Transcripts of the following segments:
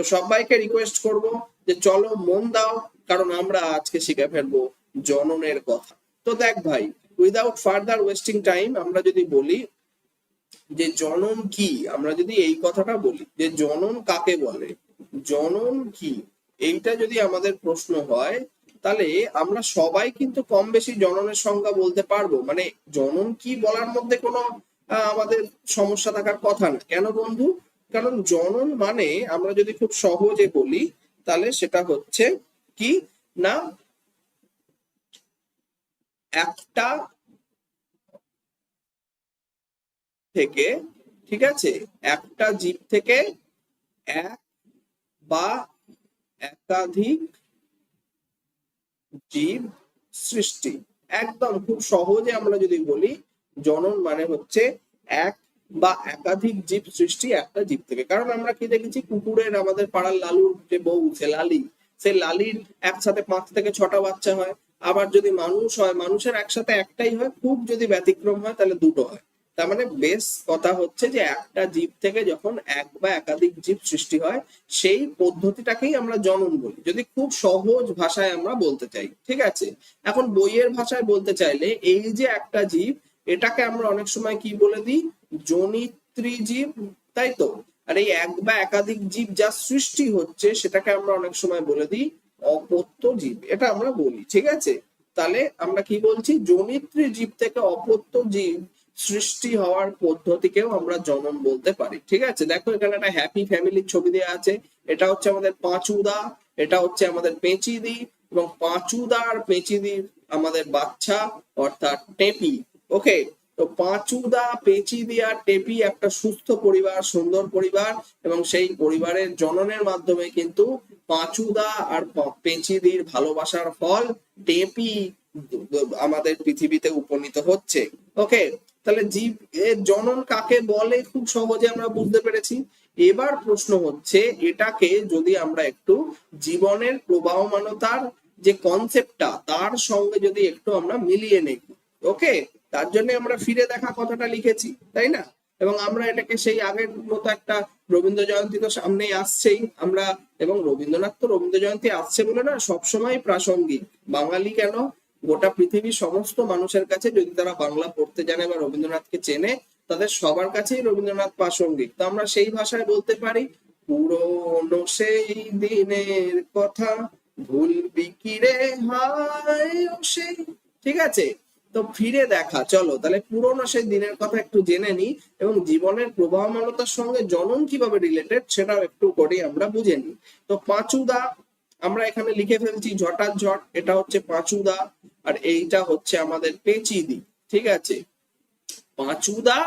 তো সবাইকে রিকোয়েস্ট করব যে চলো মন দাও, কারণ আমরা আজকে শিখে ফেলব জননের কথা। তো দেখ ভাই উইদাউট ফার্দার ওয়েস্টিং টাইম আমরা যদি বলি যে জনন কি? আমরা যদি এই কথাটা বলি যে জনন কাকে বলে? জনন কি? এইটা যদি আমাদের প্রশ্ন হয়, তাহলে আমরা সবাই কিন্তু কম বেশি জননের সংজ্ঞা বলতে পারব। মানে জনন কি বলার মধ্যে কোনো আমাদের সমস্যা থাকার কথা না। কেন বন্ধু? কারণ জনন মানে আমরা যদি খুব সহজে বলি, তাহলে সেটা হচ্ছে কি না, একটা থেকে, ঠিক আছে? একটা জীব থেকে এক বা একাধিক জীব সৃষ্টি। একদম খুব সহজে আমরা যদি বলি, জনন মানে হচ্ছে এক বা একাধিক জীব সৃষ্টি একটা জীব থেকে। কারণ আমরা কি দেখেছি? কুকুরের আমাদের পাড়ার লালুর যে বউ, সে লালি। সে লালির একসাথে পাঁচ থেকে ছটা বাচ্চা হয়। আবার যদি মানুষ হয়, মানুষের একসাথে একটাই হয়, খুব যদি ব্যতিক্রম হয়, তাহলে দুটো হয়। তার মানে বেশ কথা হচ্ছে যে একটা জীব থেকে যখন এক বা একাধিক জীব সৃষ্টি হয়, সেই পদ্ধতিটাকেই আমরা জনন বলি। যদি খুব সহজ ভাষায় আমরা বলতে চাই, ঠিক আছে? এখন বইয়ের ভাষায় বলতে চাইলে এই যে একটা জীব, এটাকে আমরা অনেক সময় কি বলে দিই? জনিত্রী জীব, তাই তো? আর এই এক বা একাধিক জীব যা সৃষ্টি হচ্ছে, সেটাকে আমরা অনেক সময় বলে দিই অপত্য জীব। এটা আমরা বলি, ঠিক আছে? তাহলে আমরা কি বলছি? জনিত্রী জীব থেকে অপত্য জীব সৃষ্টি হওয়ার পদ্ধতিকেও আমরা জনন বলতে পারি, ঠিক আছে? দেখো, এখানে একটা হ্যাপি ফ্যামিলির ছবি দেওয়া আছে। এটা হচ্ছে আমাদের পাঁচুদা, এটা হচ্ছে আমাদের পেঁচিদি, এবং পাঁচুদা আর পেঁচিদির আমাদের বাচ্চা, অর্থাৎ টেপি ওকে তো পাঁচুদা পেঁচিদি আর টেপি একটা সুস্থ পরিবার, সুন্দর পরিবার এবং সেই পরিবারের জননের মাধ্যমে কিন্তু পাঁচুদা আর পেঁচিদির ভালোবাসার ফল টেপি আমাদের পৃথিবীতে উপনীত হচ্ছে। ওকে তাহলে জীব এর জনন কাকে বলে খুব সহজে আমরা বুঝতে পেরেছি। এবার প্রশ্ন হচ্ছে, এটাকে যদি আমরা একটু জীবনের প্রবাহমানতার যে কনসেপ্টটা তার সঙ্গে যদি একটু আমরা মিলিয়ে নেই। ওকে তার জন্য আমরা ফিরে দেখা কথাটা লিখেছি, তাই না? এবং আমরা এটাকে সেই আগের মতো একটা রবীন্দ্র জয়ন্তী তো সামনেই আসছেই। আমরা এবং রবীন্দ্রনাথ তো রবীন্দ্র জয়ন্তী আসছে বলে না সবসময় প্রাসঙ্গিক। বাঙালি কেন? গোটা পৃথিবীর সমস্ত মানুষের কাছে যদি তারা বাংলা পড়তে জানে বা রবীন্দ্রনাথকে চেনে, তাদের সবার কাছেই রবীন্দ্রনাথ প্রাসঙ্গিক। তো আমরা সেই ভাষায় বলতে পারি, পুরনো সেই দিনের কথা ভুলবি কি রে? হায় সেই। ঠিক আছে? তো ফিরে দেখা, চলো, তাহলে পুরোনো সেই দিনের কথা একটু জেনে নিই এবং জীবনের প্রবাহমানতার সঙ্গে জনন কীভাবে রিলেটেড সেটাও একটু করে আমরা বুঝে নিই। তো পাঁচুদা, আমরা এখানে লিখে ফেলছি ঝটার ঝট এটা হচ্ছে পাঁচুদা আর এইটা হচ্ছে আমাদের পেঁচিদি, ঠিক আছে? পাঁচুদা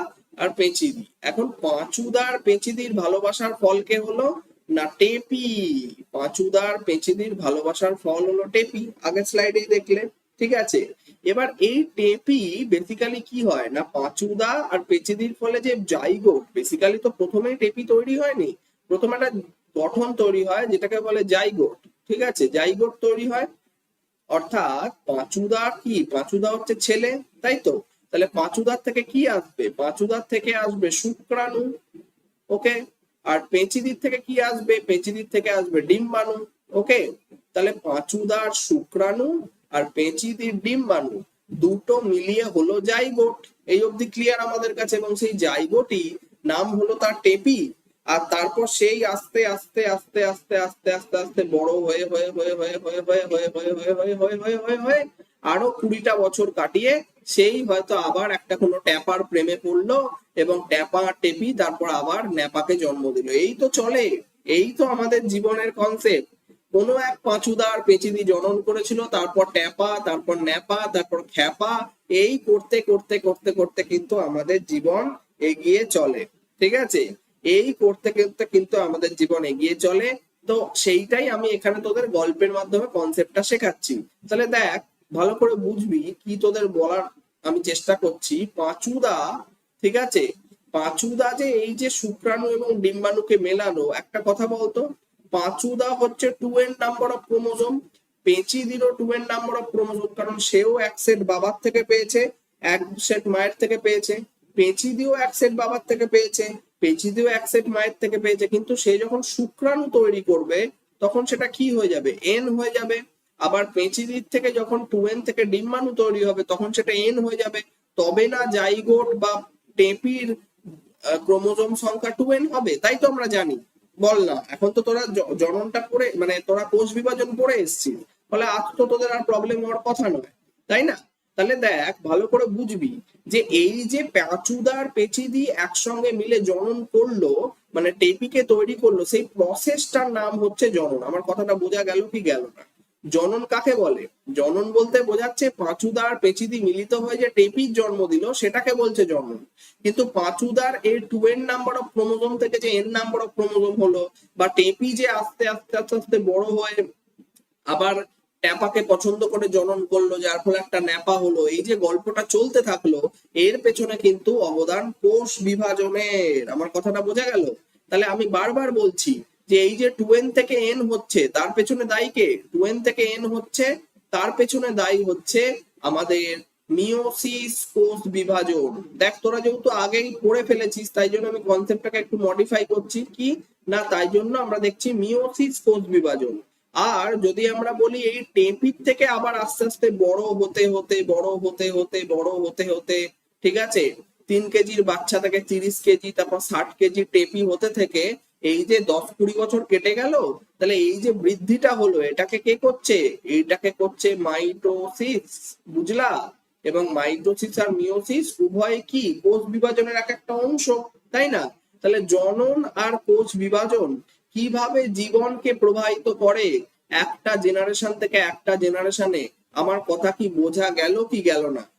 আর পেঁচিদি, এখন পাঁচুদা আর পেঁচিদির ভালোবাসার ফলকে হলো? না, টেপি, পাঁচুদা আর পেঁচিদির ভালোবাসার ফল হলো টেপি, আগের স্লাইডেই দেখলে। ঠিক আছে? এবার এই টেপি বেসিক্যালি কি হয় না, পাঁচুদা আর পেঁচিদির ফলে যে জাইগোট বেসিক্যালি তো প্রথমেই টেপি তৈরি হয়নি। প্রথমে একটা গঠন তৈরি হয় যেটাকে বলে জাইগোট, ঠিক আছে? জাইগোট তৈরি হয়। অর্থাৎ পাঁচুদা কি? পাঁচুদা হচ্ছে ছেলে, তাই তো? তাহলে পাঁচুদার থেকে কি আসবে? পাঁচুদার থেকে আসবে শুক্রাণু, ওকে? আর পেঁচিদির থেকে কি আসবে? পেঁচিদির থেকে আসবে ডিম্বাণু, ওকে? তাহলে পাঁচুদার শুক্রাণু আর পেঁচিদির ডিম্বাণু দুটো মিলিয়ে হলো জাইগোট এই অবধি ক্লিয়ার আমাদের কাছে এবং সেই জাইগোটি নাম হলো তার টেপি আর তারপর সেই আস্তে আস্তে আস্তে আস্তে আস্তে আস্তে আস্তে বড় হয়ে হয়ে হয়ে হয়ে হয়ে হয়ে হয়ে হয়ে হয়ে হয়ে হয়ে হয়ে হয়ে হয়ে আরও কুড়িটা বছর কাটিয়ে সেই হয়তো আবার একটা কোনো ট্যাপার প্রেমে পড়ল এবং ট্যাপা টেপি তারপর আবার ন্যাপাকে জন্ম দিল এই তো চলে এই তো আমাদের জীবনের কনসেপ্ট কোনো এক পাঁচুদার পেঁচিদি জনন করেছিল, তারপর ট্যাপা, তারপর ন্যাপা, তারপর খ্যাপা, এই করতে করতে করতে করতে কিন্তু আমাদের জীবন এগিয়ে চলে, ঠিক আছে? এই করতে করতে কিন্তু আমাদের জীবন এগিয়ে চলে। তো সেইটাই আমি এখানে তোদের গল্পের মাধ্যমে কনসেপ্টটা শেখাচ্ছি। তাহলে দেখ, ভালো করে বুঝবি কি তোদের বলার আমি চেষ্টা করছি। পাঁচুদা, ঠিক আছে? পাঁচুদা যে এই যে শুক্রাণু এবং ডিম্বাণুকে মেলানো, একটা কথা বলতো? পাঁচুদা হচ্ছে two N number of chromosome পেঁচি দিল two N number of chromosome কারণ সেও এক সেট বাবার থেকে পেয়েছে, এক সেট মায়ের থেকে পেয়েছে পেঁচি দিয়েও এক সেট বাবার থেকে পেয়েছে পেঁচি দিয়েও এক সেট মায়ের থেকে পেয়েছে, কিন্তু সে যখন শুক্রাণু তৈরি করবে, তখন সেটা কি হয়ে যাবে? এন হয়ে যাবে। আবার পেঁচিদির থেকে যখন টু এন থেকে ডিম্বাণু তৈরি হবে, তখন সেটা এন হয়ে যাবে। তবে না জাইগোট বা টেপির ক্রোমোজোম সংখ্যা টু এন হবে? তাই তো আমরা জানি। বল না। এখন তো তোরা জননটা পড়ে মানে তোরা কোষ বিভাজন পড়ে এসছিস। ফলে আজ তো তোদের আর প্রবলেম হওয়ার কথা নয়, তাই না? তাহলে দেখ, ভালো করে বুঝবি যে এই যে প্যাচুদার পেচিদি একসঙ্গে মিলে জনন করল মানে টেপিকে তৈরি করল, সেই প্রসেসটার নাম হচ্ছে জনন। আমার কথাটা বোঝা গেল কি গেল না? জনন কাকে বলে? জনন বলতে বোঝাচ্ছে পাঁচুদার পেচিদি মিলিত হয়ে যে টেপির জন্ম দিল, সেটাকে বলছে জনন। কিন্তু পাঁচুদার এর two N number of chromosome থেকে যে এন নাম্বার অফ ক্রোমোজোম হলো, বা টেপি যে আস্তে আস্তে আস্তে আস্তে বড় হয়ে আবার ট্যাপাকে পছন্দ করে জনন করল, যার ফলে একটা ন্যাপা হলো, এই যে গল্পটা চলতে থাকল, এর পেছনে কিন্তু অবদান কোষ বিভাজনের। আমার কথাটা বোঝা গেল? তাহলে আমি বারবার বলছি যে এই যে টু এন থেকে এন হচ্ছে, তার পেছনে দায়ী কে? টু থেকে এন হচ্ছে, তার পেছনে দায়ী হচ্ছে আমাদের মিওসিস কোষ বিভাজন। দেখ, তোরা যেহেতু আগেই পড়ে ফেলেছিস, তাই জন্য আমি কনসেপ্টটাকে একটু মডিফাই করছি। কি? না, তাই জন্য আমরা দেখছি মিওসিস কোষ বিভাজন। আর যদি আমরা বলি এই টেপির থেকে আবার আস্তে আস্তে বড় হতে হতে, বড় হতে হতে, বড় হতে হতে, ঠিক আছে? তিন কেজির বাচ্চা থেকে তিরিশ কেজি, তারপর ষাট কেজি টেপি হতে থেকে এই যে দশ কুড়ি বছর কেটে গেল, তাহলে এই যে বৃদ্ধিটা হলো, এটাকে কে করছে? এইটাকে করছে মাইটোসিস, বুঝলা? এবং মাইটোসিস আর মিওসিস উভয় কি? কোষ বিভাজনের এক একটা অংশ, তাই না? তাহলে জনন আর কোষ বিভাজন কীভাবে জীবনকে প্রবাহিত করে? একটা জেনারেশন থেকে একটা জেনারেশনে আমার কথা কি বোঝা গেল কি গেল না?